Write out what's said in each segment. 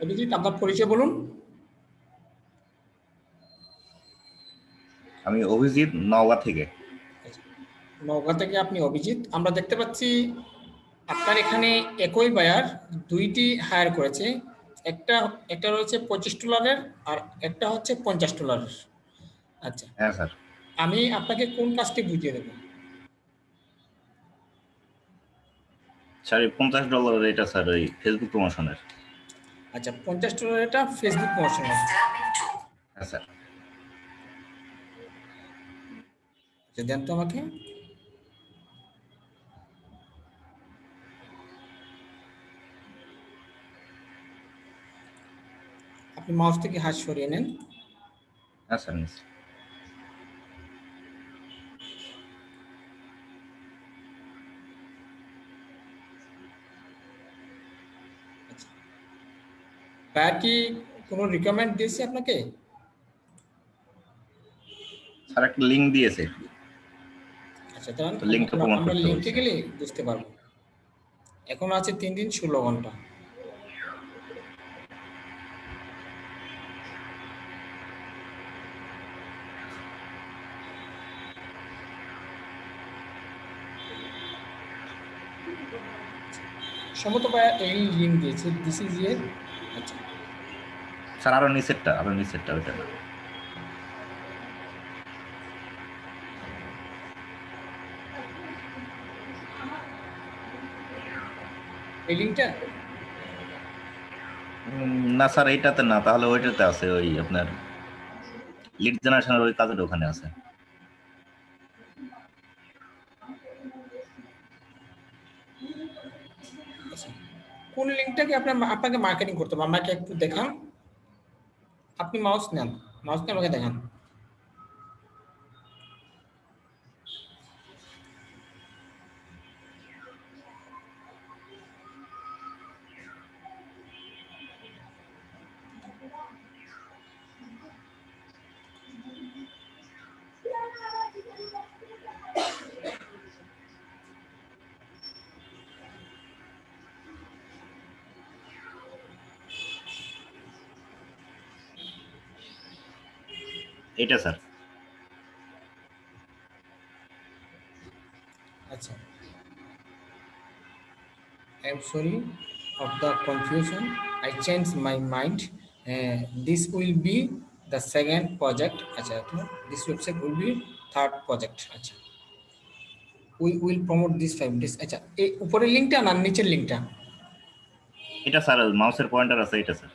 অভিজিৎ আপনার পরিচয় বলুন। আমি অভিজিৎ নওগাঁ থেকে। নওগাঁ থেকে আপনি অভিজিৎ। আমরা দেখতে পাচ্ছি আপনার এখানে একই বায়ার দুইটি হায়ার করেছে। একটা একটা রয়েছে পঁচিশ ডলারের আর একটা হচ্ছে পঞ্চাশ ডলারের আচ্ছা। হ্যাঁ স্যার। আমি আপনাকে কোন কাজটি বুঝিয়ে দেবো? স্যার পঞ্চাশ ডলারের এটা স্যার ওই ফেসবুক প্রমোশনের আচ্ছা পঞ্চাশ ডলার এটা ফেসবুক প্রমোশন হ্যাঁ স্যার আচ্ছা দেন তো আমাকে। আপনি মাউস থেকে হাত সরিয়ে নেন। স্যার আচ্ছা তার কি কোনো রিকমেন্ড দিয়েছে আপনাকে? স্যার একটা লিংক দিয়েছে। আচ্ছা তাহলে লিংকটা আমরা বলছে। গেলে বুঝতে পারব। এখন আছে তিন দিন ষোলো ঘণ্টা। সম্ভবত বা এই লিঙ্ক দিয়েছে। দিস ইজ আচ্ছা। স্যার নিচেরটা নিচেরটা ওইটা না। এই লিঙ্কটা না স্যার এইটাতে না তাহলে ওইটাতে আছে ওই আপনার লিড জেনারেশনের ওই কাজটা ওখানে আছে। কোন লিঙ্কটাকে আপনার আপনাকে মার্কেটিং করতে হবে? আমাকে একটু দেখান। আপনি মাউস নেন। মাউস নিয়ে আমাকে দেখান। এইটা স্যার আচ্ছা I am sorry of the confusion. I changed my mind. Uh, this will be the second project. আচ্ছা তো this website will be third project. আচ্ছা we will promote this five days. আচ্ছা এই উপরের লিঙ্কটা না নিচের লিঙ্কটা এটা স্যার মাউসের পয়েন্টার আছে এটা স্যার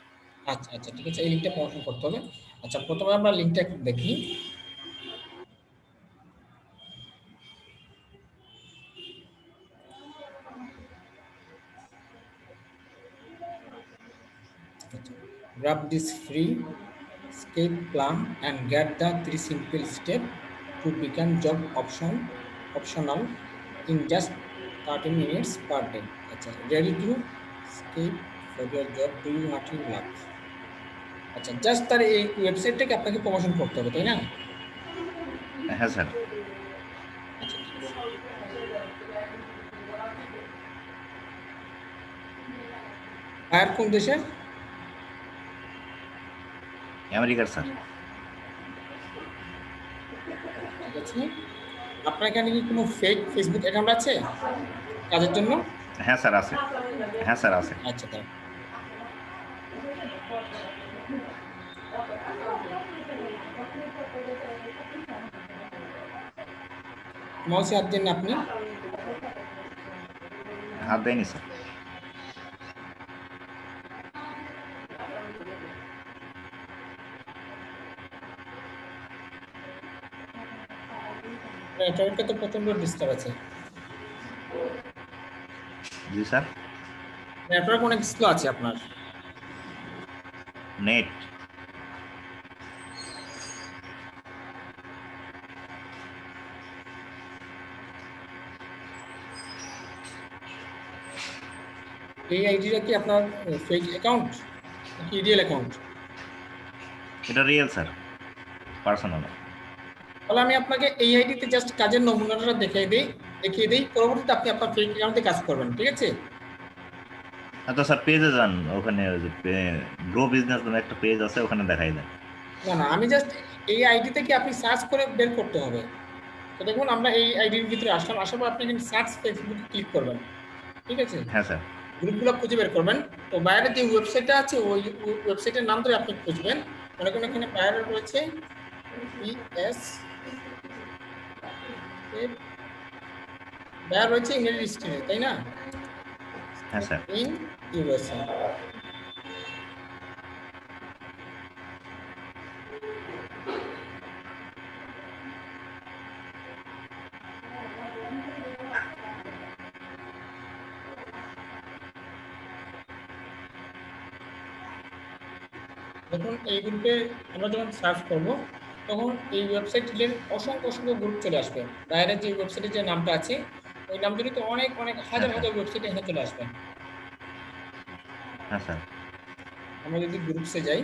আচ্ছা আচ্ছা ঠিক আছে এই লিঙ্কটা প্রমোশন করতে হবে আচ্ছা প্রথমে আমরা লিঙ্কটা একটু দেখি আচ্ছা, grab this free escape plan and get the three simple step to become job option optional in just 30 minutes per day আচ্ছা ready to escape for your job do you what you love আচ্ছা just তার এই ওয়েবসাইটটাকে আপনাকে promotion করতে হবে তাই না? হ্যাঁ স্যার। আচ্ছা ঠিক আছে। আর কোন দেশের আমেরিকার স্যার। ঠিক আছে আপনার এখানে কি কোনো ফেক ফেসবুক অ্যাকাউন্ট আছে? কাজের জন্য? হ্যাঁ স্যার আছে। হ্যাঁ স্যার আছে। আচ্ছা তাই মাউসে হাত দিন আপনি? হাত দেয়নি স্যার। নেটওয়ার্কে তো প্রচণ্ড ডিস্টার্ব আছে। জি স্যার। নেটওয়ার্ক অনেক স্লো আছে আপনার। নেট। এই আইডিটা কি আপনার ফেক অ্যাকাউন্ট কি রিয়েল অ্যাকাউন্ট এটা রিয়েল স্যার পার্সোনাল তাহলে আমি আপনাকে এই আইডিতে জাস্ট কাজের নমুনাটা দেখিয়ে দিই দেখিয়ে দিই পরবর্তীতে আপনি আপনার ফেক অ্যাকাউন্টে কাজ করবেন ঠিক আছে? আচ্ছা স্যার পেজে যান ওখানে গ্রো বিজনেস নামে একটা পেজ আছে ওখানে দেখাই দেন। না না আমি জাস্ট এই আইডি থেকে আপনি সার্চ করে বের করতে হবে? তো দেখুন আমরা এই আইডির ভিতরে আসলাম আসার পর আপনি কিন্তু সার্চ ফেসবুক ক্লিক করবেন। ঠিক আছে? হ্যাঁ স্যার। গ্রুপগুলো খুঁজে বের করবেন। তো বাইরের যে ওয়েবসাইটটা আছে ওই ওয়েবসাইটের নাম ধরে আপনি খুঁজবেন। মনে করেন এখানে বাইরে রয়েছে ইএস বাইরে রয়েছে ইমেল স্ট্রিটে তাই না? হ্যাঁ স্যার। ইউএসএ দেখুন, এই গ্রুপে আমরা যখন সার্চ করব, তখন এই ওয়েবসাইট ওয়েবসাইটের অসংখ্য অসংখ্য গ্রুপ চলে আসবে। বাইরে যে ওয়েবসাইটের যে নামটা আছে, ওই নাম জড়িত অনেক অনেক হাজার হাজার ওয়েবসাইট এখানে চলে আসবে। হ্যাঁ স্যার। আমরা যদি গ্রুপসে যাই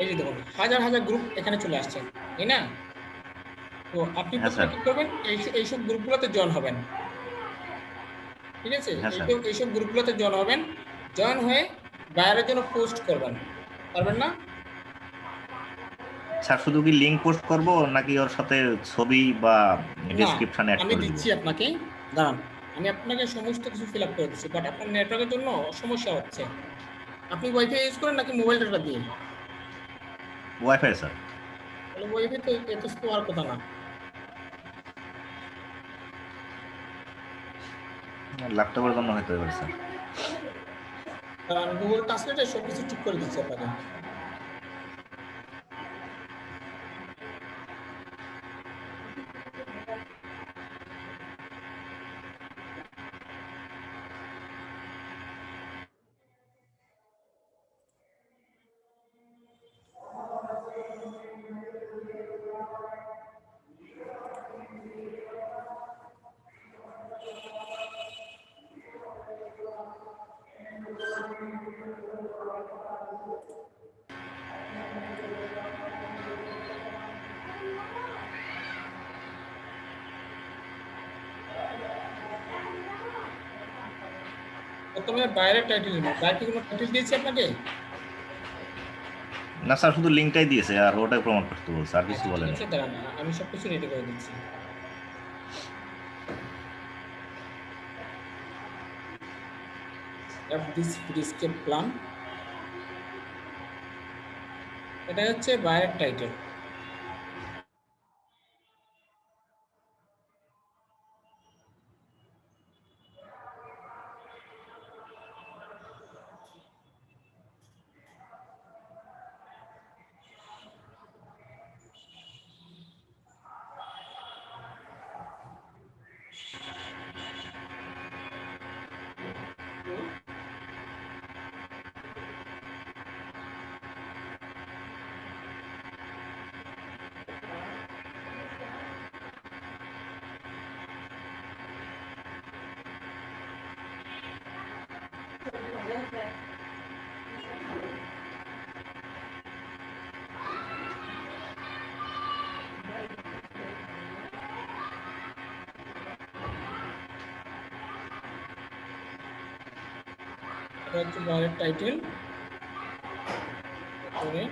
এই যে দেখুন হাজার হাজার গ্রুপ এখানে চলে আসছে তাই না? তো আপনি হ্যাঁ। কি করবেন? এইসব গ্রুপগুলোতে জয়েন হবেন। ঠিক আছে? এইসব গ্রুপগুলোতে জয়েন হবেন। জয়েন হয়ে বাইরের জন্য পোস্ট করবেন। পারবেন না? স্যার শুধু কি লিংক পোস্ট করব নাকি ওর সাথে ছবি বা ডেসক্রিপশনে অ্যাড আমি দিচ্ছি আপনাকে। দাঁড়ান। আমি আপনাকে সমস্ত কিছু ফিল আপ করে দিচ্ছি বাট আপনার নেটওয়ার্কের জন্য সমস্যা হচ্ছে। আপনি ওয়াইফাই ইউজ করেন নাকি মোবাইল ডাটা দিয়ে? ওয়াইফাই স্যার তাহলে ওয়াইফাই তো এত স্লো হওয়ার কথা না। ল্যাপটপের জন্য হয়তো এবার স্যার কারণ গুগল ট্রান্সলেটে সব কিছু ঠিক করে দিচ্ছে আপনাকে। প্রথমে বাইরের টাইটেল নেব বাইরে কোনো টাইটেল দিয়েছি আপনাকে? না স্যার শুধু লিঙ্কটাই দিয়েছে আর ওটাই প্রমাণ করতে বলছে আর কিছু বলেনি আচ্ছা, আমি সব কিছু রেডি করে দিচ্ছি। দিস ফ্রিস্কেপ প্ল্যান এটা হচ্ছে বাইরের টাইটেল এটা হচ্ছে বাইরের টাইটেল তারপরে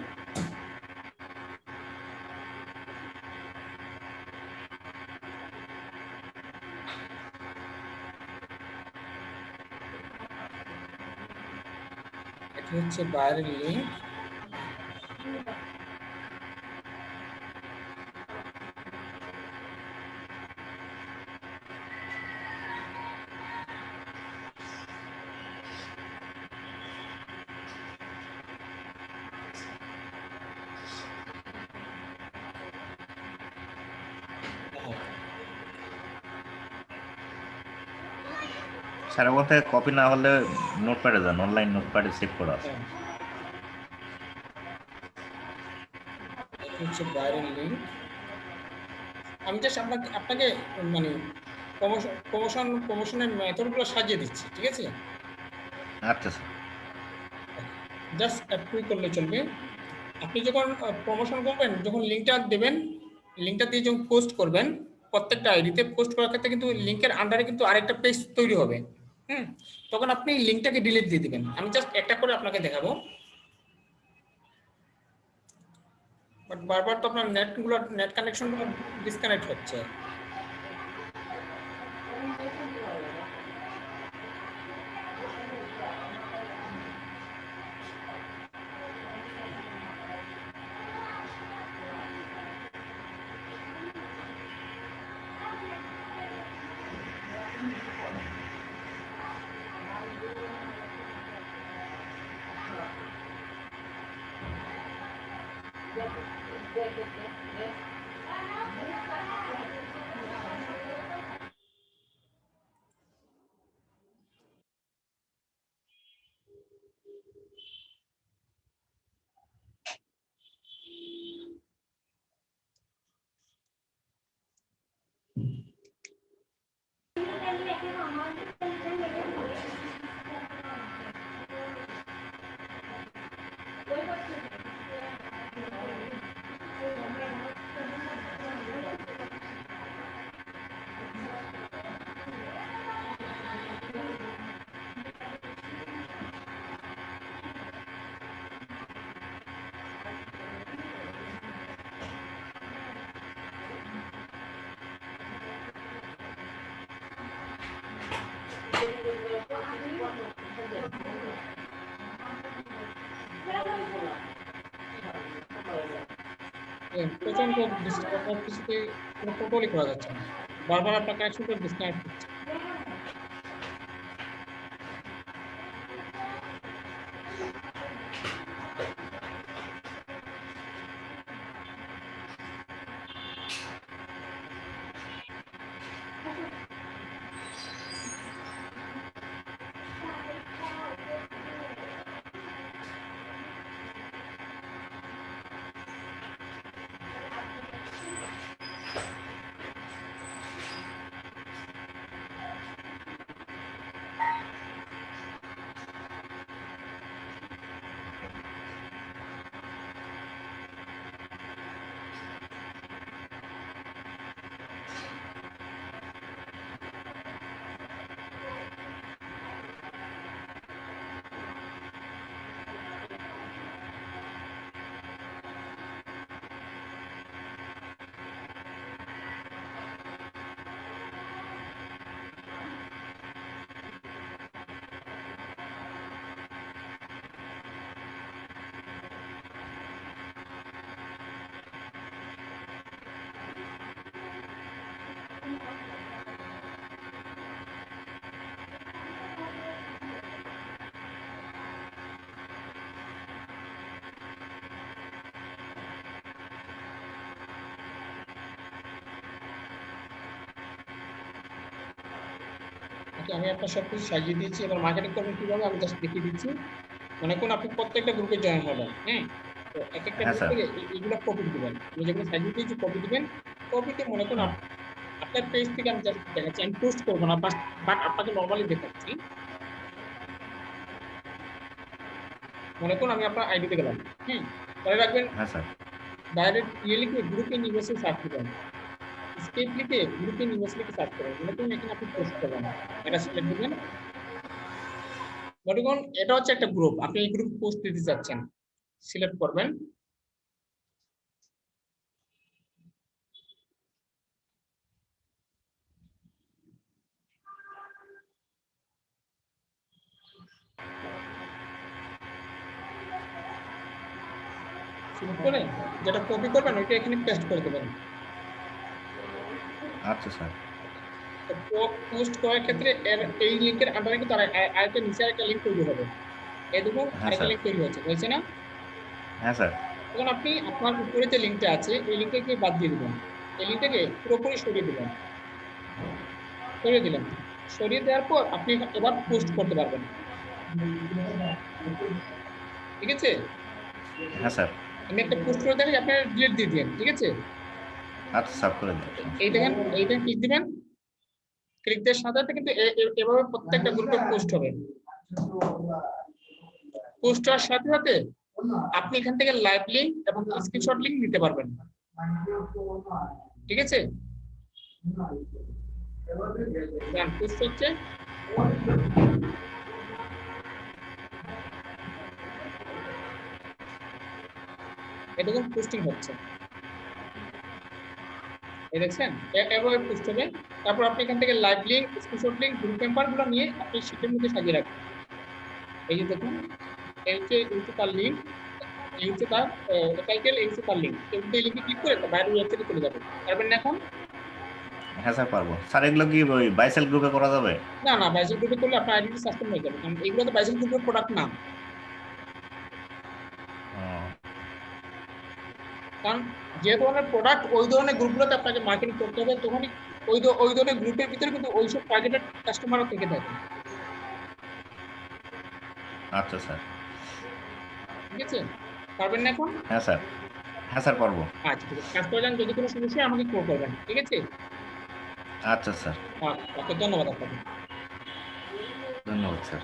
এটা হচ্ছে বাইরের লিঙ্ক স্যার ওখান থেকে কপি না হলে নোটপ্যাডে যান অনলাইন নোটপ্যাডে সেভ করা আছে। হচ্ছে বাইরের লিঙ্ক আমি জাস্ট আপনাকে আপনাকে মানে প্রমোশন প্রমোশন প্রমোশনের মেথডগুলো সাজিয়ে দিচ্ছি ঠিক আছে? আচ্ছা স্যার জাস্ট অ্যাপ্রুভ করলে চলবে। আপনি যখন প্রমোশন করবেন যখন লিঙ্কটা দেবেন লিঙ্কটা দিয়ে যখন পোস্ট করবেন প্রত্যেকটা আইডিতে পোস্ট করার ক্ষেত্রে কিন্তু লিঙ্কের আন্ডারে কিন্তু আরেকটা পেজ তৈরি হবে। হুম, তখন আপনি লিঙ্কটাকে ডিলিট দিয়ে দিবেন। আমি জাস্ট একটা করে আপনাকে দেখাবো। বারবার তো আপনার নেট কানেকশনগুলো ডিসকানেক্ট হচ্ছে। এ, প্রচণ্ড আপনার কিছুতে কোনো করা যাচ্ছে না। বারবার কানেকশনটা ডিসকানেক্ট হচ্ছে আমি আপনার সব কিছু সাজিয়ে দিয়েছি এবার মার্কেটিং করবেন কীভাবে আমি জাস্ট দেখিয়ে দিচ্ছি। মনে করুন আপনি প্রত্যেকটা গ্রুপে জয়েন হবেন হ্যাঁ? তো এক একটা হ্যাঁ, গ্রুপ থেকে এগুলো কপি দিবেন। আমি যেগুলো সাজিয়ে দিয়েছি কপি দিবেন। কপিতে মনে করুন আপনার পেজ থেকে আমি জাস্ট দেখাচ্ছি আমি পোস্ট করব না বাট আপনাকে নর্মালি দেখাচ্ছি। মনে করুন আমি আপনার আইডিতে গেলাম হুম মনে রাখবেন হ্যাঁ স্যার। ডাইরেক্ট ইয়ে লিখে গ্রুপে ইউনিভার্সিটি সার্চ করবেন স্কেপ লিখে সার্চ করবেন। এখানে আপনি পোস্ট করবেন। এটা সিলেক্ট করুন এটা হচ্ছে একটা গ্রুপ আপনি এই গ্রুপ পোস্ট দিতে চাচ্ছেন সিলেক্ট করবেন। করে যেটা কপি করবেন, ওইটা এখানে পেস্ট করে দেবেন। আচ্ছা স্যার। পোস্ট করার ক্ষেত্রে এর এই লিংকের আন্ডারে কিন্তু আরেক- আরেক- আরেকটা নিচে আরেকটা লিংক তৈরি হবে। এই দেখুন হ্যাঁ, আরেকটা। লিংক তৈরি হচ্ছে হয়েছে না? হ্যাঁ স্যার। তখন আপনি আপনার উপরে যে লিঙ্কটা আছে এই লিঙ্কটাকে বাদ দিয়ে দিবেন। এই লিঙ্কটাকে পুরোপুরি সরিয়ে দিবেন। সরিয়ে দিলেন। সরিয়ে দেওয়ার পর আপনি এবার পোস্ট করতে পারবেন। ঠিক আছে? হ্যাঁ স্যার। আমি একটা পোস্ট করে দেখাই আপনি ডিলিট দিয়ে দিবেন ঠিক আছে? আচ্ছা সাফ করে দিন। এই দেখেন এইটা ক্লিক দিবেন ক্লিক দেওয়ার সাথে সাথে কিন্তু এভাবে প্রত্যেকটা গ্রুপে পোস্ট হবে। পোস্ট হওয়ার সাথে সাথে আপনি এখান থেকে লাইভ লিঙ্ক এবং স্ক্রিনশট লিঙ্ক নিতে পারবেন। ঠিক আছে? পুশ হচ্ছে। দেখুন পুস্টিং হচ্ছে। এই দেখছেন? এভাবে পুস্ট হবে। তারপর আপনি এখান থেকে live link screenshot link group মেম্বারগুলো নিয়ে আপনি শীটের মধ্যে সাজিয়ে রাখবেন। এই যে দেখুন এই হচ্ছে এই তার লিঙ্ক এই হচ্ছে তার টাইটেল এই হচ্ছে তার লিঙ্ক এই লিঙ্কে ক্লিক করে বাইরের ওয়েবসাইটে চলে যাবেন পারবেন না এখন? হ্যাঁ স্যার পারব। স্যার এগুলো কি ওই বাইসেল গ্রুপে করা যাবে? না না বাইসেল গ্রুপে করলে আপনার আইডেন্টি সাসপেন্ড হয়ে যাবে। কারণ এগুলো তো বাইসেল গ্রুপের প্রোডাক্ট না। কারণ যে ধরনের প্রোডাক্ট ওই ধরনের গ্রুপগুলোতে আপনাকে মার্কেটিং করতে হবে তখনই ওই ওই ধরনের গ্রুপের ভিতরে কিন্তু ওইসব টার্গেটেড কাস্টমারও থেকে থাকে। আচ্ছা স্যার। ঠিক আছে? পারবেন না এখন? হ্যাঁ স্যার। হ্যাঁ স্যার পারব। আচ্ছা ঠিক আছে। কাজ করে যান যদি কোনো সমস্যা হয় আমাকে কল করবেন ঠিক আছে? আচ্ছা স্যার। আচ্ছা ওকে ধন্যবাদ আপনাকে। ধন্যবাদ স্যার।